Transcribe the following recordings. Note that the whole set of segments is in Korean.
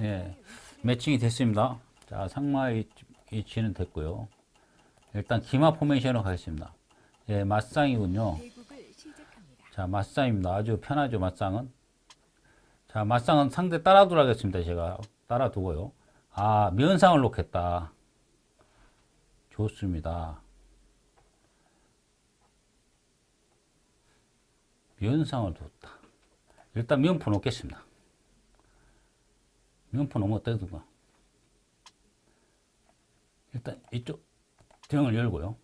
예, 매칭이 됐습니다. 자, 상마의 위치는 됐고요. 일단 기마 포메이션으로 가겠습니다. 예, 맞상이군요. 자, 맞상입니다. 아주 편하죠, 맞상은. 자, 맞상은 상대 따라두라 하겠습니다. 제가 따라두고요. 아, 면상을 놓겠다. 좋습니다. 면상을 뒀다. 일단 면포 놓겠습니다. 면포 놓으면 어떠든가. 일단 이쪽 등을 열고요.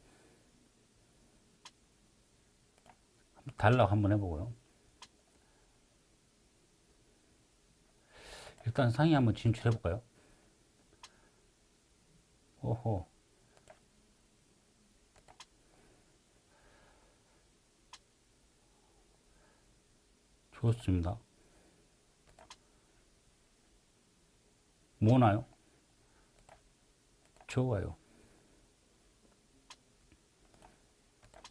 달라고 한번 해보고요. 일단 상위 한번 진출해 볼까요? 오호. 좋습니다. 뭐나요? 좋아요.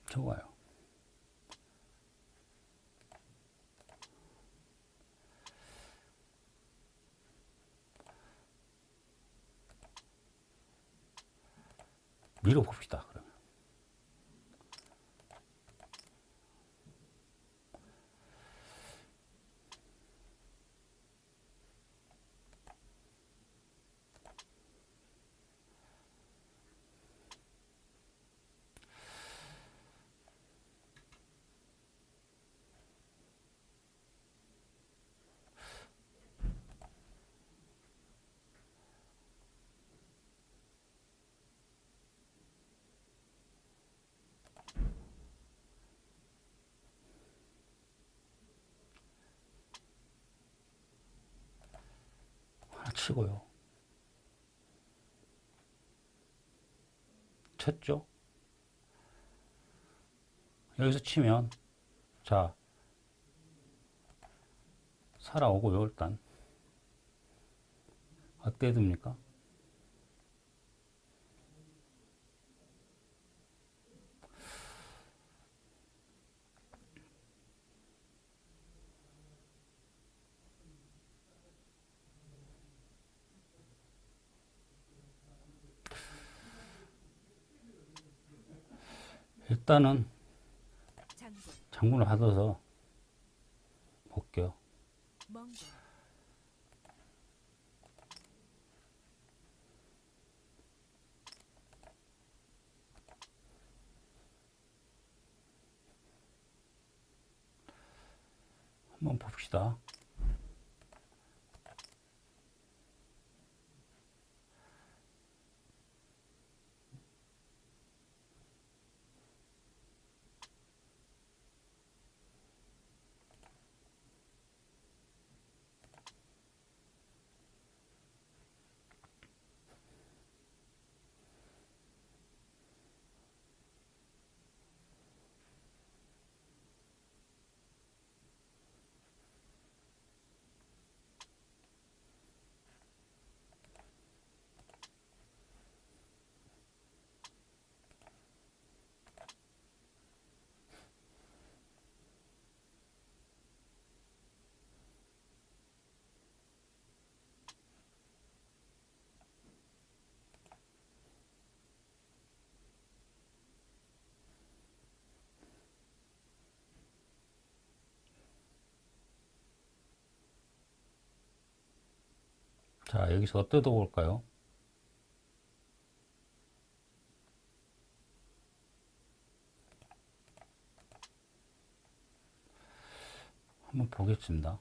좋아요. 밀어봅시다. 그러 치고요. 쳤죠? 여기서 치면, 자, 살아오고요, 일단. 어때 됩니까? 일단은 장군, 장군을 받아서 볼게요. 한번 봅시다. 자, 여기서 뜯어 볼까요? 한번 보겠습니다.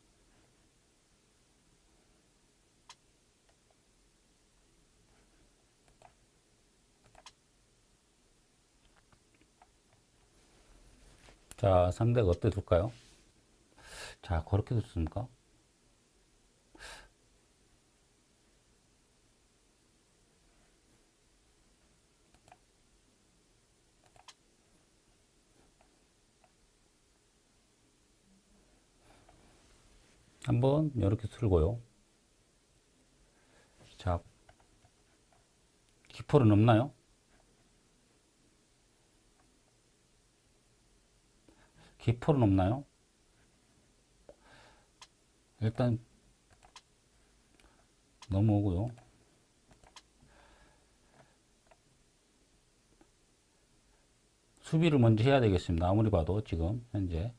자, 상대가 어때 둘까요? 자, 그렇게 됐습니까? 한번 이렇게 틀고요. 자, 기포는 없나요? 기포는 없나요? 일단 넘어오고요. 수비를 먼저 해야 되겠습니다. 아무리 봐도 지금 현재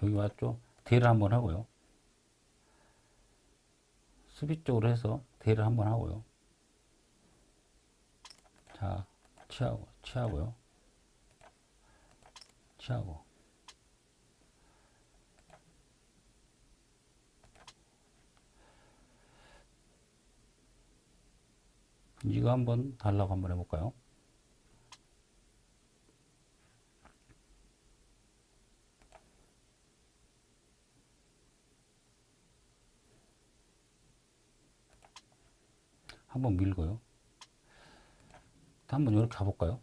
저기 왔죠? 대를 한번 하고요. 수비 쪽으로 해서 대를 한번 하고요. 자, 치하고, 치하고요. 치하고. 이거 한번 달라고 한번 해볼까요? 한번 밀고요. 한번 이렇게 가볼까요?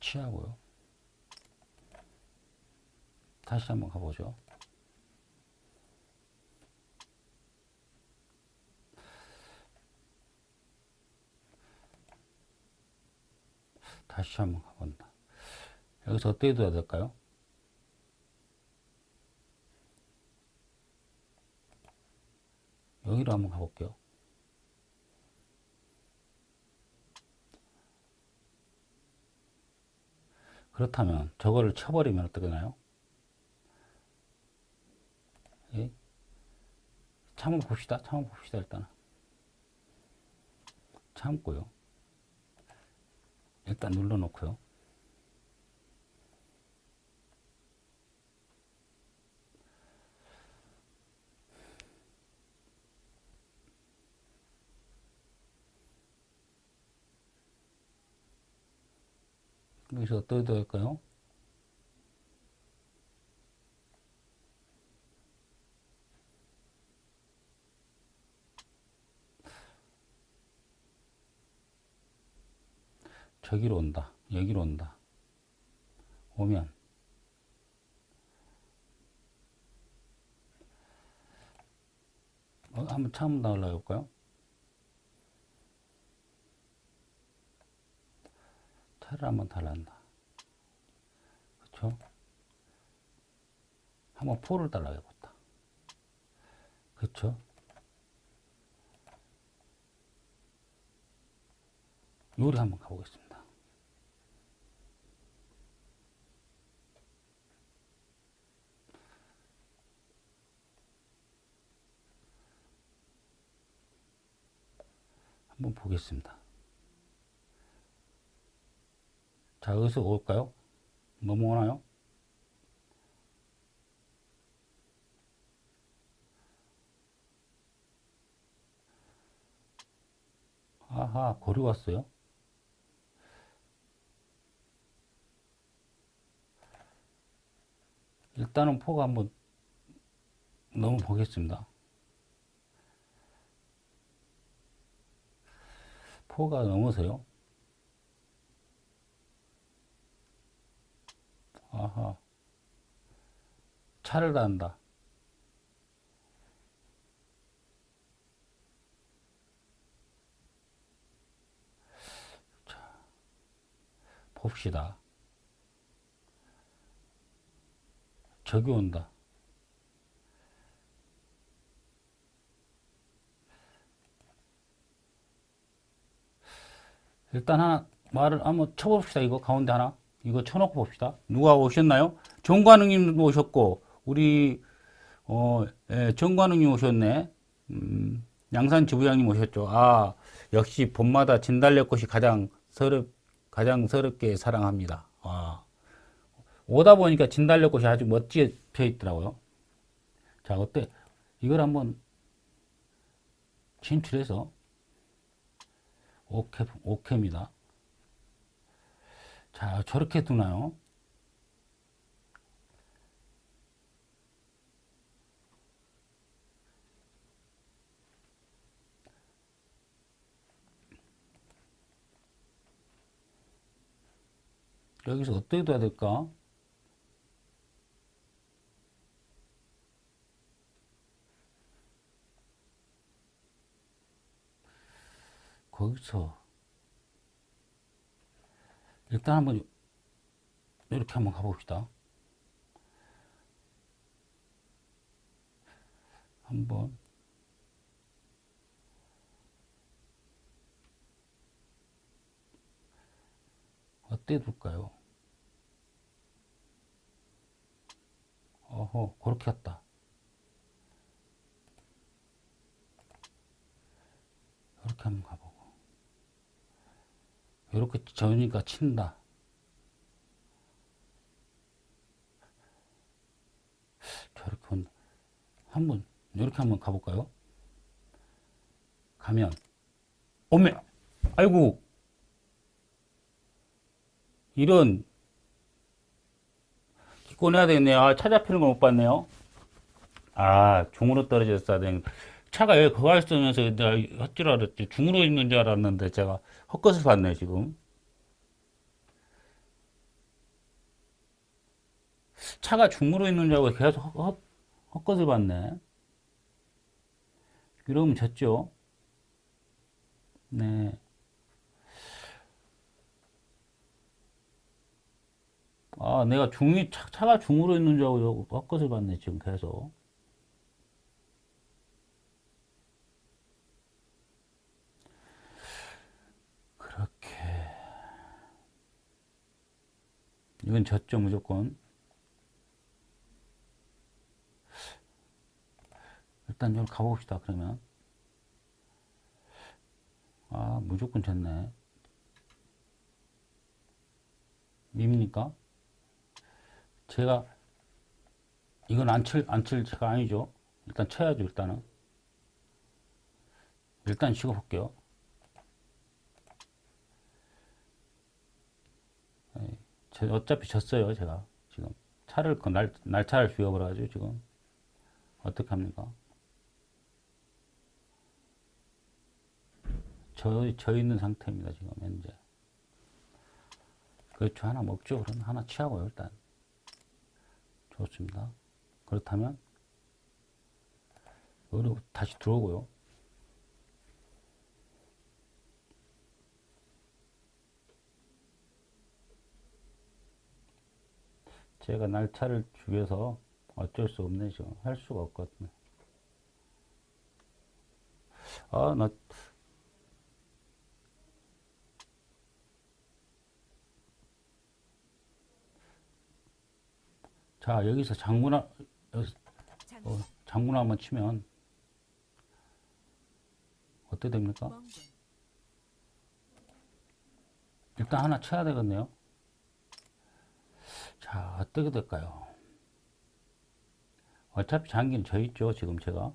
취하고요. 다시 한번 가보죠. 다시 한번 가본다. 여기서 어떻게 둬야 될까요? 여기로 한번 가볼게요. 그렇다면 저거를 쳐버리면 어떻게 되나요? 예? 참아 봅시다. 참아 봅시다. 일단은. 참고요. 일단 눌러놓고요. 여기서 어떻게 될까요? 저기로 온다. 여기로 온다. 오면 어, 한번 처음 나올라 볼까요? 차를 한번 달란다. 그쵸? 한번 포를 달라야겠다. 그쵸? 요리 한번 가보겠습니다. 한번 보겠습니다. 자, 여기서 올까요? 넘어오나요? 아하, 고리 왔어요? 일단은 포가 한번 넘어 보겠습니다. 포가 넘어서요. 아하. 차를 단다. 자, 봅시다. 저기 온다. 일단 하나 말을 한번 쳐봅시다. 이거 가운데 하나. 이거 쳐놓고 봅시다. 누가 오셨나요? 정관웅님 오셨고 우리 어, 예, 정관웅님 오셨네. 음, 양산 지부장님 오셨죠. 아, 역시 봄마다 진달래꽃이 가장 서럽 가장 서럽게 사랑합니다. 아, 오다 보니까 진달래꽃이 아주 멋지게 펴 있더라고요. 자, 어때? 이걸 한번 진출해서 오케, 오케입니다. 자, 저렇게 두나요? 여기서 어떻게 둬야 될까? 거기서 일단 한번 이렇게 한번 가봅시다. 한번 어때 둘까요? 어허 그렇게 갔다 이렇게 한번 가봐 이렇게 저으니까 친다. 저렇게 한- 한번 이렇게 한번 가볼까요? 가면 오메 아이고 이런 꺼내야 되겠네요. 아, 차 잡히는 걸 못 봤네요. 아, 중으로 떨어졌어야 되는. 차가 여기 거할 쓰면서 내가 헛줄 알았지. 중으로 있는 줄 알았는데 제가 헛것을 봤네, 지금. 차가 중으로 있는 줄 알고 계속 헛, 헛, 헛것을 봤네. 이러면 졌죠. 네. 아, 내가 중이, 차, 차가 중으로 있는 줄 알고 헛것을 봤네, 지금 계속. 그렇게. 이건 졌죠, 무조건. 일단 좀 가봅시다, 그러면. 아, 무조건 졌네. 밉니까? 제가 이건 안 칠, 안칠 제가 아니죠. 일단 쳐야죠, 일단은. 일단 치고 볼게요. 에이, 저 어차피 졌어요, 제가. 지금. 차를, 그 날, 날차를 죽여버려가지고, 지금. 어떡합니까? 저, 저 있는 상태입니다, 지금, 현재. 그렇죠. 하나 먹죠. 그럼 하나 취하고요, 일단. 좋습니다. 그렇다면, 여기로 다시 들어오고요. 제가 날차를 죽여서 어쩔 수 없네, 지금. 할 수가 없거든요. 아, 나, 자, 여기서 장군아, 어, 장군 한번 치면 어떻게 됩니까? 일단 하나 쳐야 되겠네요. 자, 어떻게 될까요? 어차피 장기는 져 있죠, 지금 제가.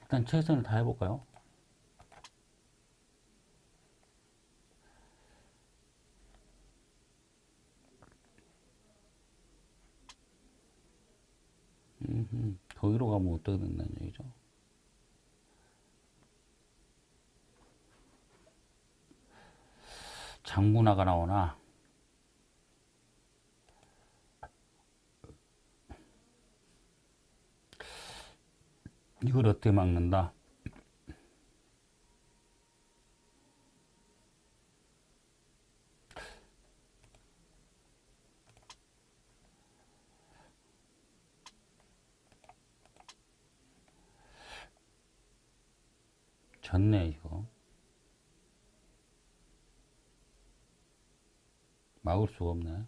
일단 최선을 다 해 볼까요? 음흠, 거기로 가면 어떻게 된다는 얘기죠? 장군화가 나오나? 이걸 어떻게 막는다? 졌네, 이거. 막을 수가 없네.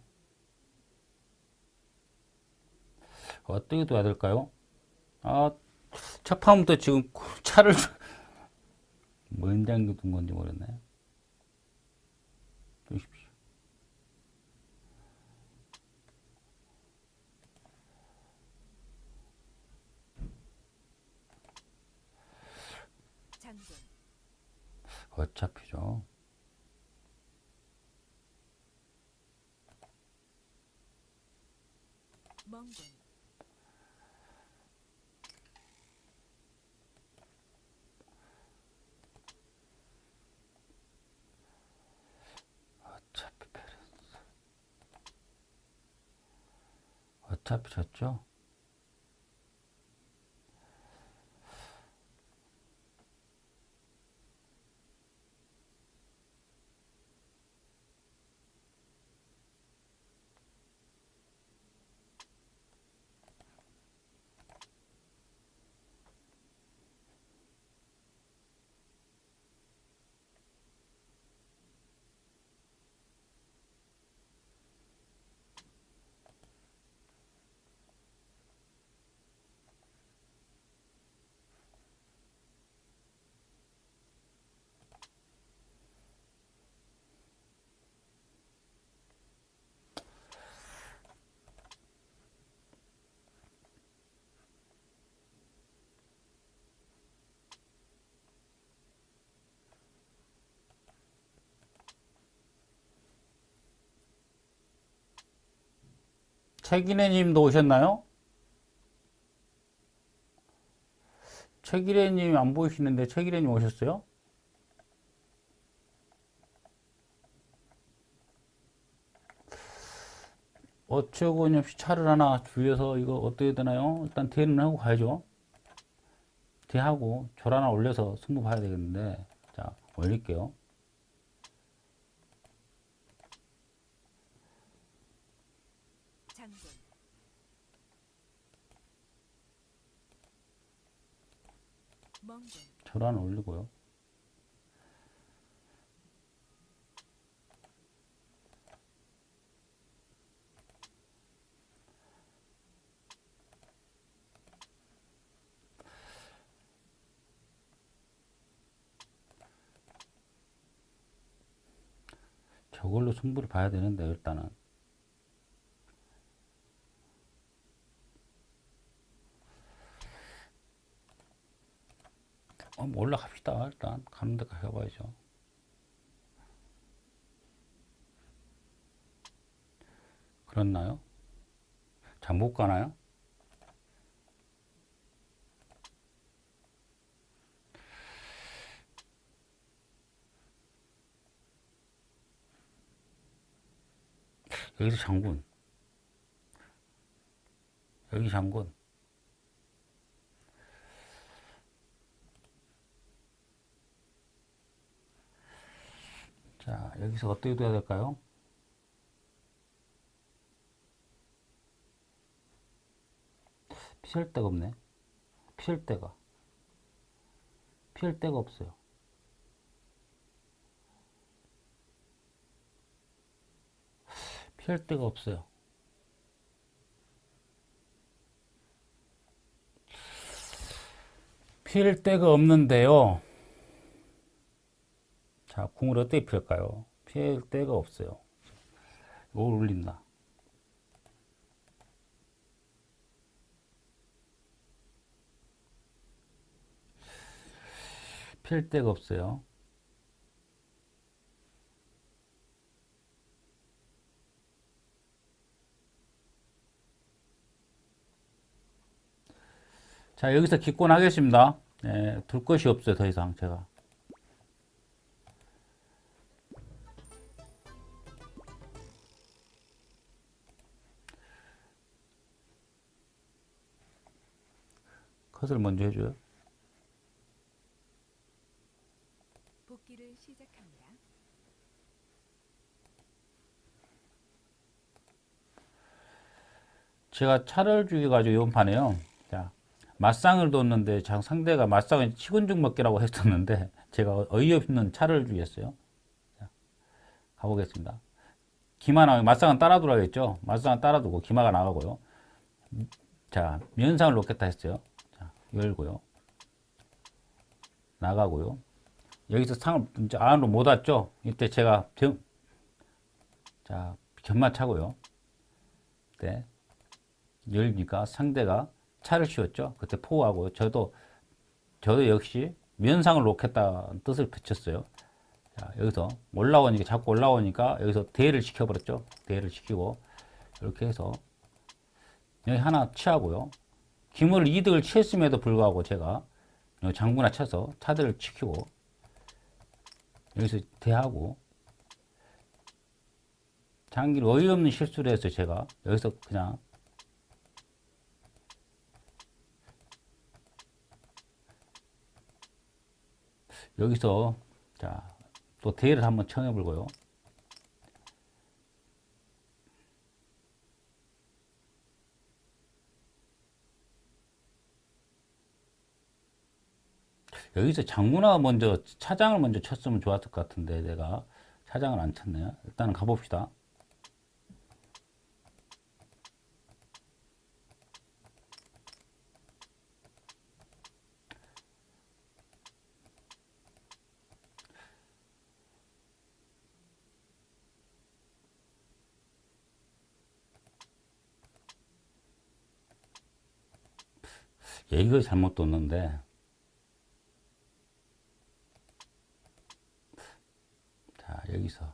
어떻게 둬야 될까요? 아, 첫 판부터 지금 차를 뭔 장기 둔 건지 모르겠네. 두십시오. 장군, 어차피죠. 멍군, 어차피 페렌스. 어차피 졌죠? 최기래님도 오셨나요? 최기래님 안 보이시는데 최기래님 오셨어요? 어쩌고니 없이 차를 하나 줄여서 이거 어떻게 되나요? 일단 대는 하고 가야죠. 대하고 절 하나 올려서 승부 봐야 되겠는데 자 올릴게요. 장군 멍군 절 하나 올리고요. 저걸로 승부를 봐야 되는데 일단은 어, 뭐 올라갑시다 일단 가는 데가 가봐야죠 그렇나요? 잘 못 가나요? 여기서 장군 여기 장군 자 여기서 어떻게 돼야 될까요? 피할 데가 없네. 피할 데가. 피할 데가 없어요. 피할 데가 없어요. 피할 데가 없는데요. 자 궁을 어떻게 필까요? 피할 데가 없어요 이걸 올린다 필 데가 없어요. 자, 여기서 기권하겠습니다. 예, 둘 것이 없어요, 더 이상 제가. 컷을 먼저 해줘요. 제가 차를 죽여가지고 이번 판에요. 자, 맞상을 뒀는데 장 상대가 맞상을 치근죽 먹기라고 했었는데 제가 어이없는 차를 죽였어요. 자, 가보겠습니다. 기마 나 맞상은 따라두라겠죠. 맞상은 따라 두고 기마가 나가고요. 자, 면상을 놓겠다 했어요. 자, 열고요. 나가고요. 여기서 상을 안으로 못 왔죠. 이때 제가 병, 자, 견마 차고요. 네. 열니까 상대가 차를 씌웠죠. 그때 포하고 저도 저도 역시 면상을 놓겠다는 뜻을 붙였어요. 자, 여기서 올라오니까 자꾸 올라오니까 여기서 대를 시켜버렸죠. 대를 시키고 이렇게 해서 여기 하나 취하고요. 기물 이득을 취했음에도 불구하고 제가 장구나 쳐서 차들을 지키고 여기서 대하고 장기를 어이없는 실수를 해서 제가 여기서 그냥 여기서 자, 또 대를 한번 청해 볼고요. 여기서 장문화 먼저 차장을 먼저 쳤으면 좋았을 것 같은데 내가 차장을 안 쳤네요. 일단은 가봅시다. 얘기가 잘못 뒀는데 자 여기서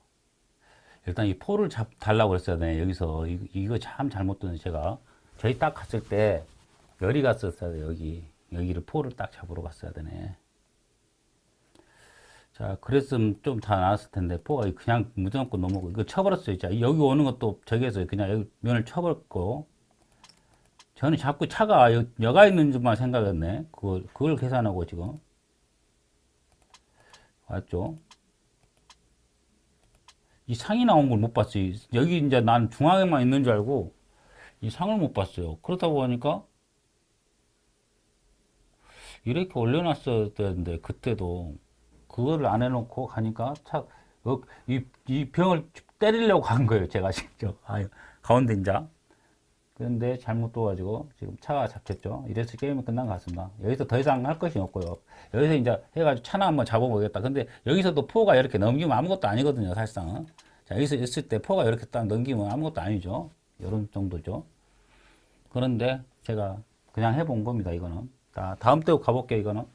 일단 이 포를 잡 달라고 그랬어야 돼 여기서. 이, 이거 참 잘못된 제가. 저희 딱 갔을 때 열이 갔었어야 돼 여기. 여기를 포를 딱 잡으러 갔어야 되네. 자 그랬으면 좀 다 나았을 텐데 포가 그냥 무조건 넘어오고 이거 쳐버렸어요 자 여기 오는 것도 저기에서 그냥 여기 면을 쳐버렸고. 저는 자꾸 차가 여, 여가 있는 줄만 생각했네. 그걸 그걸 계산하고 지금. 맞죠? 이 상이 나온 걸 못 봤어요. 여기 이제 난 중앙에만 있는 줄 알고 이 상을 못 봤어요. 그러다 보니까 이렇게 올려놨어야 되는데 그때도 그거를 안 해놓고 가니까 차, 어, 이, 이 병을 때리려고 간 거예요. 제가 직접. 아, 가운데 이제. 그런데 잘못 둬가지고 지금 차가 잡혔죠. 이래서 게임이 끝난 것 같습니다. 여기서 더 이상 할 것이 없고요. 여기서 이제 해가지고 차나 한번 잡아보겠다. 근데 여기서도 포가 이렇게 넘기면 아무것도 아니거든요, 사실상. 자, 여기서 있을 때 포가 이렇게 딱 넘기면 아무것도 아니죠. 이런 정도죠. 그런데 제가 그냥 해본 겁니다, 이거는. 자, 다음 때 가볼게요, 이거는.